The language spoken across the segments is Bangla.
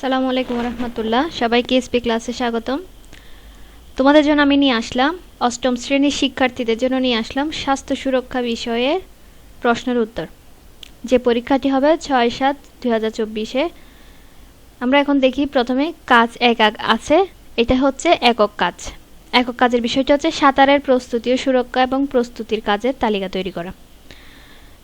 সালামু আলাইকুম রহমতুল্লাহ। সবাইকে এসপি ক্লাসে স্বাগতম। তোমাদের জন্য আমি নিয়ে আসলাম, অষ্টম শ্রেণির শিক্ষার্থীদের জন্য নিয়ে আসলাম স্বাস্থ্য সুরক্ষা বিষয়ে প্রশ্নের উত্তর। যে পরীক্ষাটি হবে ছয় সাত দুই হাজার চব্বিশে। আমরা এখন দেখি প্রথমে কাজ এক এক আছে, এটা হচ্ছে একক কাজ। একক কাজের বিষয়টা হচ্ছে সাঁতারের প্রস্তুতি ও সুরক্ষা এবং প্রস্তুতির কাজের তালিকা তৈরি করা।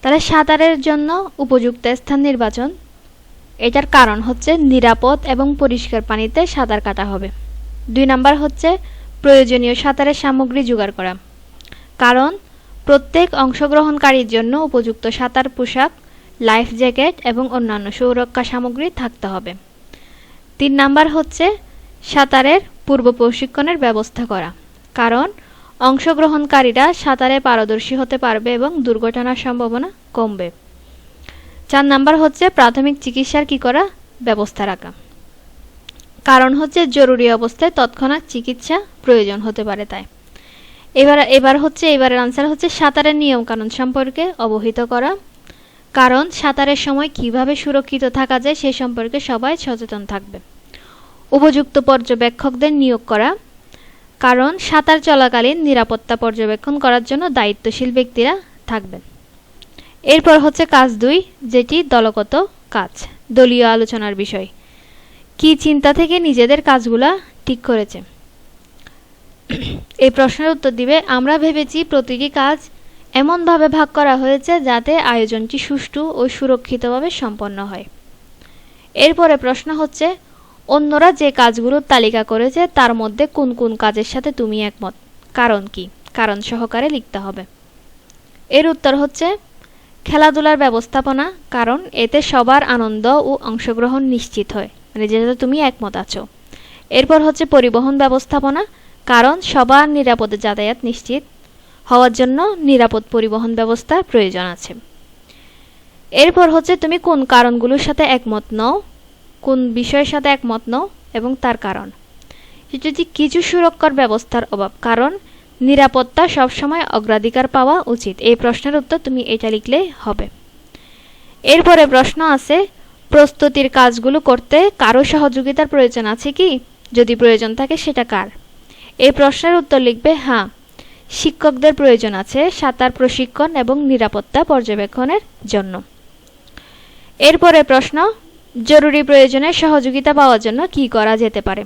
তাহলে সাঁতারের জন্য উপযুক্ত স্থান নির্বাচন এটার কারণ হচ্ছে নিরাপদ এবং পরিষ্কার পানিতে সাঁতার কাটা হবে। দুই নাম্বার হচ্ছে প্রয়োজনীয় সাঁতারের সামগ্রী জোগাড় করা। কারণ প্রত্যেক অংশগ্রহণকারীর জন্য উপযুক্ত সাঁতার পোশাক, লাইফ জ্যাকেট এবং অন্যান্য সুরক্ষা সামগ্রী থাকতে হবে। তিন নাম্বার হচ্ছে সাঁতারের পূর্ব প্রশিক্ষণের ব্যবস্থা করা। কারণ অংশগ্রহণকারীরা সাঁতারে পারদর্শী হতে পারবে এবং দুর্ঘটনার সম্ভাবনা কমবে। চার নাম্বার হচ্ছে প্রাথমিক চিকিৎসার কি করা ব্যবস্থা রাখা। কারণ হচ্ছে জরুরি অবস্থায় তৎক্ষণাৎ চিকিৎসা প্রয়োজন হতে পারে তাই। এবার এবার হচ্ছে, এবারের আনসার হচ্ছে সাঁতারের নিয়ম কানুন সম্পর্কে অবহিত করা। কারণ সাঁতারের সময় কীভাবে সুরক্ষিত থাকা যায় সে সম্পর্কে সবাই সচেতন থাকবে। উপযুক্ত পর্যবেক্ষকদের নিয়োগ করা। কারণ সাঁতার চলাকালীন নিরাপত্তা পর্যবেক্ষণ করার জন্য দায়িত্বশীল ব্যক্তিরা থাকবেন। এরপর হচ্ছে কাজ দুই, যেটি দলগত কাজ, দলীয় আলোচনার বিষয়। কি চিন্তা থেকে নিজেদের কাজগুলা ঠিক করেছে? এই প্রশ্নের উত্তর দিবে, আমরা ভেবেছি প্রতিটি কাজ এমনভাবে ভাগ করা হয়েছে যাতে আয়োজনটি সুষ্ঠু ও সুরক্ষিতভাবে সম্পন্ন হয়। এরপরে প্রশ্ন হচ্ছে, অন্যরা যে কাজগুলোর তালিকা করেছে তার মধ্যে কোন কোন কাজের সাথে তুমি একমত? কারণ কি? কারণ সহকারে লিখতে হবে। এর উত্তর হচ্ছে খেলাধুলার ব্যবস্থাপনা, কারণ এতে সবার আনন্দ ও অংশগ্রহণ নিশ্চিত হয়। মানে যেটাতে তুমি একমত আছো। এরপর হচ্ছে পরিবহন ব্যবস্থাপনা, কারণ সবার নিরাপদে যাতায়াত নিশ্চিত হওয়ার জন্য নিরাপদ পরিবহন ব্যবস্থার প্রয়োজন আছে। এরপর হচ্ছে তুমি কোন কারণগুলোর সাথে একমত নও, কোন বিষয়ের সাথে একমত নও এবং তার কারণ। যদি কিছু সুরক্ষার ব্যবস্থার অভাব, কারণ নিরাপত্তা সবসময় অগ্রাধিকার পাওয়া উচিত। এই প্রশ্নের উত্তর তুমি এটা লিখলে হবে। এরপরে প্রশ্ন আছে, প্রস্তুতির কাজগুলো করতে কারও সহযোগিতার প্রয়োজন আছে কি? যদি প্রয়োজন থাকে সেটা কার? এই প্রশ্নের উত্তর লিখবে হ্যাঁ শিক্ষকদের প্রয়োজন আছে সাঁতার প্রশিক্ষণ এবং নিরাপত্তা পর্যবেক্ষণের জন্য। এরপরে প্রশ্ন, জরুরি প্রয়োজনে সহযোগিতা পাওয়ার জন্য কি করা যেতে পারে?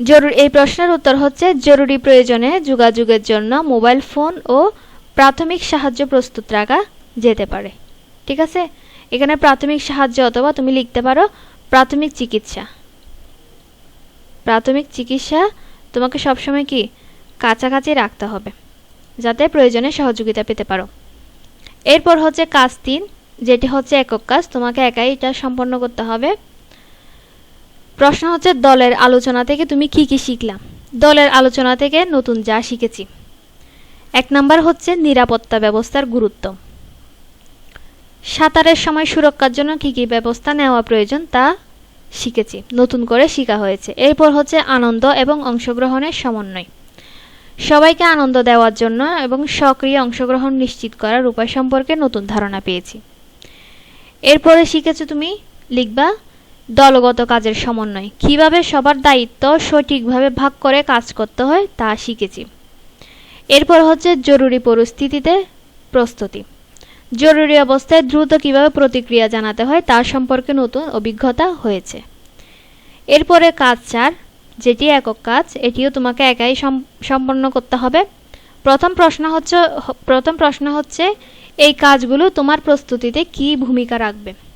জরুরি, এই প্রশ্নের উত্তর হচ্ছে, জরুরি প্রয়োজনে যোগাযোগের জন্য মোবাইল ফোন ও প্রাথমিক সাহায্য প্রস্তুত রাখা যেতে পারে। ঠিক আছে? এখানে প্রাথমিক সাহায্য অথবা তুমি লিখতে পারো, প্রাথমিক চিকিৎসা। প্রাথমিক চিকিৎসা তোমাকে সবসময় কি? কাছাকাছি রাখতে হবে, যাতে প্রয়োজনে সহযোগিতা পেতে পারো। এরপর হচ্ছে কাজ তিন, যেটি হচ্ছে একক কাজ। তোমাকে একাই এটা সম্পন্ন করতে হবে। প্রশ্ন হচ্ছে, দলের আলোচনা থেকে তুমি কি কি শিখলা? দলের আলোচনা থেকে নতুন যা শিখেছি। এক নাম্বার হচ্ছে, নিরাপত্তা ব্যবস্থার গুরুত্ব। সাঁতারের সময় সুরক্ষার জন্য কি কি ব্যবস্থা নেওয়া প্রয়োজন তা শিখেছি, নতুন করে শেখা হয়েছে। এরপর হচ্ছে, আনন্দ এবং অংশগ্রহণের সমন্বয়। সবাইকে আনন্দ দেওয়ার জন্য এবং সক্রিয় অংশগ্রহণ নিশ্চিত করার উপায় সম্পর্কে নতুন ধারণা পেয়েছি। এরপরে শিখেছো তুমি লিখবা দলগত কাজের সমন্বয়। কীভাবে সবার দায়িত্ব সঠিকভাবে ভাগ করে কাজ করতে হয় তা শিখেছি। এরপর হচ্ছে জরুরি পরিস্থিতিতে প্রস্তুতি। জরুরি অবস্থায় দ্রুত কীভাবে প্রতিক্রিয়া জানাতে হয় তার সম্পর্কে নতুন অভিজ্ঞতা হয়েছে। এরপরে কাজ চার, যেটি একক কাজ, এটিও তোমাকে একাই সম্পন্ন করতে হবে। প্রথম প্রশ্ন হচ্ছে, প্রথম প্রশ্ন হচ্ছে, এই কাজগুলো তোমার প্রস্তুতিতে কি ভূমিকা রাখবে?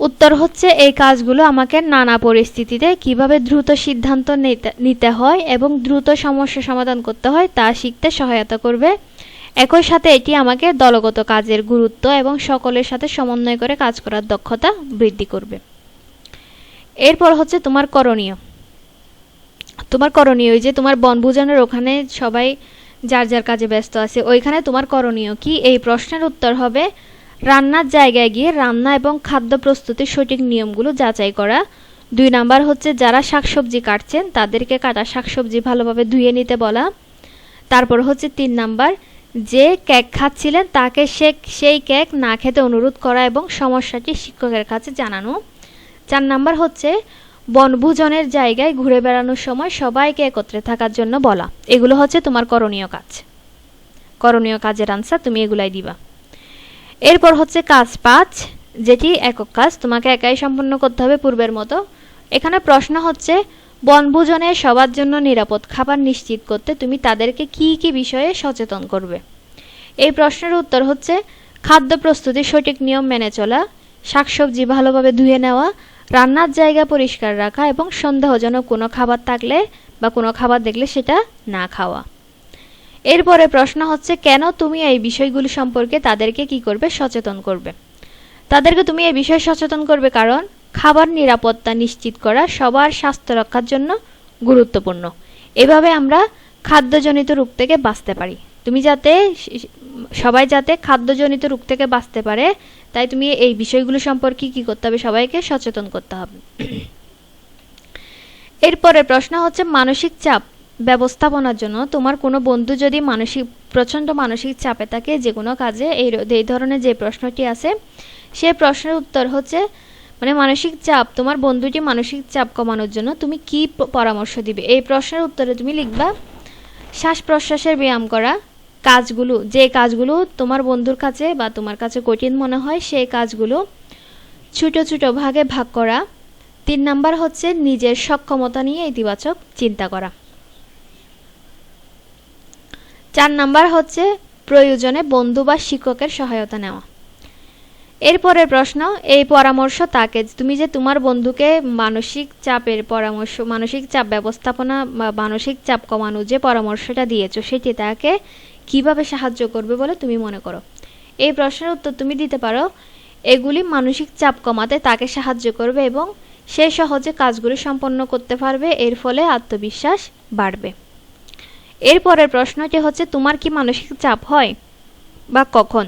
উত্তর হচ্ছে, এই কাজগুলো আমাকে নানা পরিস্থিতিতে কীভাবে দ্রুত সিদ্ধান্ত নিতে হয় এবং দ্রুত সমস্যা সমাধান করতে হয় তা শিখতে সহায়তা করবে। একই সাথে এটি আমাকে দলগত কাজের গুরুত্ব এবং সকলের সাথে সমন্বয় করে কাজ করার দক্ষতা বৃদ্ধি করবে। এরপর হচ্ছে তোমার করণীয়। তোমার করণীয় যে তোমার বনভোজনের ওখানে সবাই যার যার কাজে ব্যস্ত আছে, ওইখানে তোমার করণীয় কি? এই প্রশ্নের উত্তর হবে রান্নার জায়গায় গিয়ে রান্না এবং খাদ্য প্রস্তুতির সঠিক নিয়মগুলো যাচাই করা। দুই নাম্বার হচ্ছে, যারা শাকসবজি কাটছেন, তাদেরকে কাটা শাকসবজি ভালোভাবে ধুয়ে নিতে বলা। তারপর হচ্ছে তিন নাম্বার, যে কেক খাচ্ছিলেন, তাকে সে সেই কেক না খেতে অনুরোধ করা এবং সমস্যাটি শিক্ষকের কাছে জানানো। চার নাম্বার হচ্ছে, বনভোজনের জায়গায় ঘুরে বেড়ানোর সময় সবাইকে একত্রে থাকার জন্য বলা। এগুলো হচ্ছে তোমার করণীয় কাজ। করণীয় কাজের আনসার তুমি এগুলাই দিবা। এরপর হচ্ছে কাজ পাঁচ, যেটি একক কাজ, তোমাকে একাই সম্পন্ন করতে হবে পূর্বের মতো। এখানে প্রশ্ন হচ্ছে, বনভোজনে সবার জন্য নিরাপদ খাবার নিশ্চিত করতে তুমি তাদেরকে কি কি বিষয়ে সচেতন করবে? এই প্রশ্নের উত্তর হচ্ছে, খাদ্য প্রস্তুতির সঠিক নিয়ম মেনে চলা, শাকসবজি ভালোভাবে ধুয়ে নেওয়া, রান্নার জায়গা পরিষ্কার রাখা এবং সন্দেহজনক কোনো খাবার থাকলে বা কোনো খাবার দেখলে সেটা না খাওয়া। এরপরে প্রশ্ন হচ্ছে, কেন তুমি এই বিষয়গুলি সম্পর্কে তাদেরকে কি করবে? সচেতন করবে। তাদেরকে তুমি এই বিষয়ে সচেতন করবে কারণ খাবার নিরাপত্তা নিশ্চিত করা সবার স্বাস্থ্য রক্ষার জন্য গুরুত্বপূর্ণ। এভাবে আমরা খাদ্যজনিত রোগ থেকে বাঁচতে পারি। তুমি যাতে সবাই যাতে খাদ্যজনিত রোগ থেকে বাঁচতে পারে, তাই তুমি এই বিষয়গুলো সম্পর্কে কি করতে হবে সবাইকে সচেতন করতে হবে। এরপরে প্রশ্ন হচ্ছে, মানসিক চাপ ব্যবস্থাপনার জন্য তোমার কোনো বন্ধু যদি মানসিক, প্রচণ্ড মানসিক চাপে থাকে যে কোনো কাজে, এই এই ধরনের যে প্রশ্নটি আছে সেই প্রশ্নের উত্তর হচ্ছে মানে মানসিক চাপ, তোমার বন্ধুটি মানসিক চাপ কমানোর জন্য তুমি কি পরামর্শ দিবে? এই প্রশ্নের উত্তরে তুমি লিখবা, শ্বাস প্রশ্বাসের ব্যায়াম করা, কাজগুলো, যে কাজগুলো তোমার বন্ধুর কাছে বা তোমার কাছে কঠিন মনে হয় সেই কাজগুলো ছোটো ছোটো ভাগে ভাগ করা, তিন নাম্বার হচ্ছে নিজের সক্ষমতা নিয়ে ইতিবাচক চিন্তা করা। চার নাম্বার হচ্ছে প্রয়োজনে বন্ধু বা শিক্ষকের সহায়তা নেওয়া। এরপরের প্রশ্ন, এই পরামর্শ তাকে, তুমি যে তোমার বন্ধুকে মানসিক চাপের পরামর্শ, মানসিক চাপ ব্যবস্থাপনা বা মানসিক চাপ কমানো যে পরামর্শটা দিয়েছ, সেটি তাকে কীভাবে সাহায্য করবে বলে তুমি মনে করো? এই প্রশ্নের উত্তর তুমি দিতে পারো, এগুলি মানসিক চাপ কমাতে তাকে সাহায্য করবে এবং সে সহজে কাজগুলি সম্পন্ন করতে পারবে, এর ফলে আত্মবিশ্বাস বাড়বে। এরপরের প্রশ্নটি হচ্ছে, তোমার কি মানসিক চাপ হয়? বা কখন?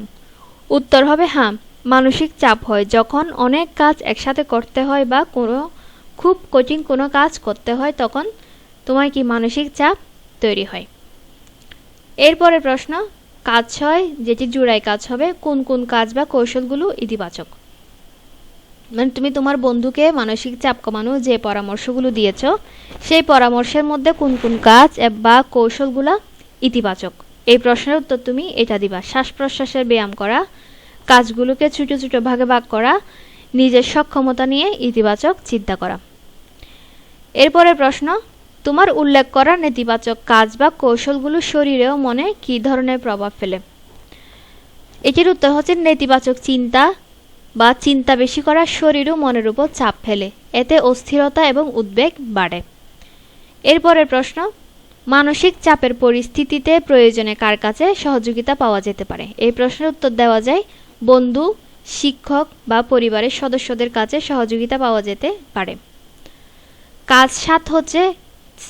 উত্তর হবে হ্যাঁ মানসিক চাপ হয় যখন অনেক কাজ একসাথে করতে হয় বা কোনো খুব কঠিন কোনো কাজ করতে হয় তখন তোমার কি মানসিক চাপ তৈরি হয়? এরপরের প্রশ্ন, কাজ হয় যেটি জোড়ায় কাজ হবে, কোন কোন কাজ বা কৌশলগুলো ইতিবাচক? মানে তুমি তোমার বন্ধুকে মানসিক চাপ কমানো যে পরামর্শগুলো দিয়েছ, সেই পরামর্শের মধ্যে কোন কোন কাজ বা কৌশলগুলো ইতিবাচক? এই প্রশ্নের উত্তর তুমি এটা দিবা। শ্বাস প্রশ্বাসের ব্যায়াম করা, কাজগুলোকে ছোটো ছোটো ভাগে ভাগ করা, নিজের সক্ষমতা নিয়ে ইতিবাচক চিন্তা করা। এরপরের প্রশ্ন, তোমার উল্লেখ করা নেতিবাচক কাজ বা কৌশলগুলো শরীরে ও মনে কী ধরনের প্রভাব ফেলে? এটির উত্তর হচ্ছে নেতিবাচক চিন্তা বা চিন্তা বেশি করা শরীর ও মনের উপর চাপ ফেলে। এতে অস্থিরতা এবং উদ্বেগ বাড়ে। এরপরের প্রশ্ন, মানসিক চাপের পরিস্থিতিতে প্রয়োজনে কার কাছে সহযোগিতা পাওয়া যেতে পারে? এই প্রশ্নের উত্তর দেওয়া যায়, বন্ধু, শিক্ষক বা পরিবারের সদস্যদের কাছে সহযোগিতা পাওয়া যেতে পারে। কাজ সাত হচ্ছে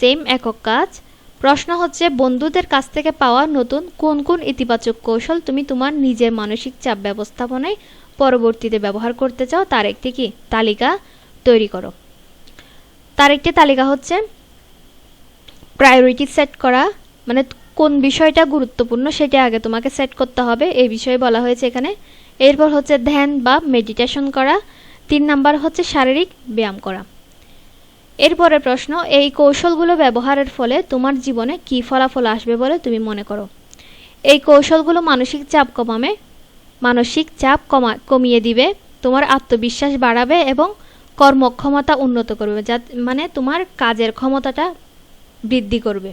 সেম একক কাজ। প্রশ্ন হচ্ছে, বন্ধুদের কাছ থেকে পাওয়া নতুন কোন কোন ইতিবাচক কৌশল তুমি তোমার নিজের মানসিক চাপ ব্যবস্থাপনায় পরবর্তীতে ব্যবহার করতে চাও, তার একটি কি? তালিকা তৈরি করো। তার একটি তালিকা হচ্ছে প্রায়োরিটি সেট করা। মানে কোন বিষয়টা গুরুত্বপূর্ণ সেটা আগে তোমাকে সেট করতে হবে। এই বিষয়ে বলা হয়েছে এখানে। এরপর হচ্ছে ধ্যান বা মেডিটেশন করা। তিন নাম্বার হচ্ছে শারীরিক ব্যায়াম করা। এরপরের প্রশ্ন, এই কৌশলগুলো ব্যবহারের ফলে তোমার জীবনে কী ফলাফল আসবে বলে তুমি মনে করো? এই কৌশলগুলো মানসিক চাপ কমাবে মানসিক চাপ কমা, কমিয়ে দিবে, তোমার আত্মবিশ্বাস বাড়াবে এবং কর্মক্ষমতা উন্নত করবে যা মানে তোমার কাজের ক্ষমতাটা বৃদ্ধি করবে।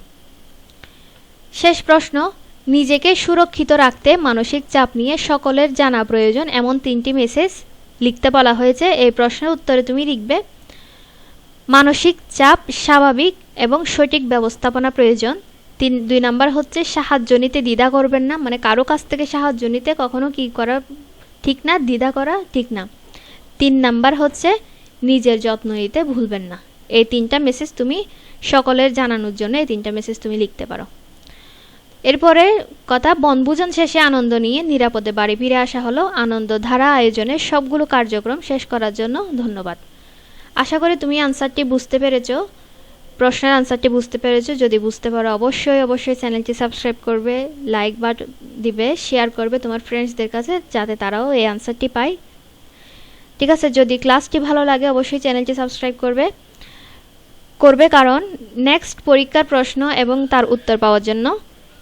শেষ প্রশ্ন, নিজেকে সুরক্ষিত রাখতে মানসিক চাপ নিয়ে সকলের জানা প্রয়োজন, এমন তিনটি মেসেজ লিখতে বলা হয়েছে। এই প্রশ্নের উত্তরে তুমি লিখবে, মানসিক চাপ স্বাভাবিক এবং সঠিক ব্যবস্থাপনা প্রয়োজন তিন, দুই নাম্বার হচ্ছে সাহায্য নিতে দ্বিধা করবেন না। মানে কারও কাছ থেকে সাহায্য নিতে কখনো কি করা ঠিক না, দ্বিধা করা ঠিক না। তিন নাম্বার হচ্ছে নিজের যত্ন নিতে ভুলবেন না। এই তিনটা মেসেজ তুমি সকলের জানানোর জন্য এই তিনটা মেসেজ তুমি লিখতে পারো। এরপরে কথা, বনভোজন শেষে আনন্দ নিয়ে নিরাপদে বাড়ি ফিরে আসা হলো। আনন্দ ধারা আয়োজনের সবগুলো কার্যক্রম শেষ করার জন্য ধন্যবাদ। আশা করি তুমি আনসারটি বুঝতে পেরেছ। প্রশ্নের আনসারটি বুঝতে পেরেছ? যদি বুঝতে পারো, অবশ্যই অবশ্যই চ্যানেলটি সাবস্ক্রাইব করবে, লাইক বাট দিবে, শেয়ার করবে তোমার ফ্রেন্ডসদের কাছে, যাতে তারাও এই আনসারটি পায়। ঠিক আছে, যদি ক্লাসটি ভালো লাগে, অবশ্যই চ্যানেলটি সাবস্ক্রাইব করবে। করবে কারণ নেক্সট পরীক্ষার প্রশ্ন এবং তার উত্তর পাওয়ার জন্য।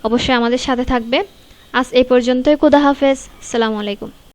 অবশ্যই আমাদের সাথে থাকবে। আজ এই পর্যন্তই কুদা হাফেজ। সালামু আলাইকুম।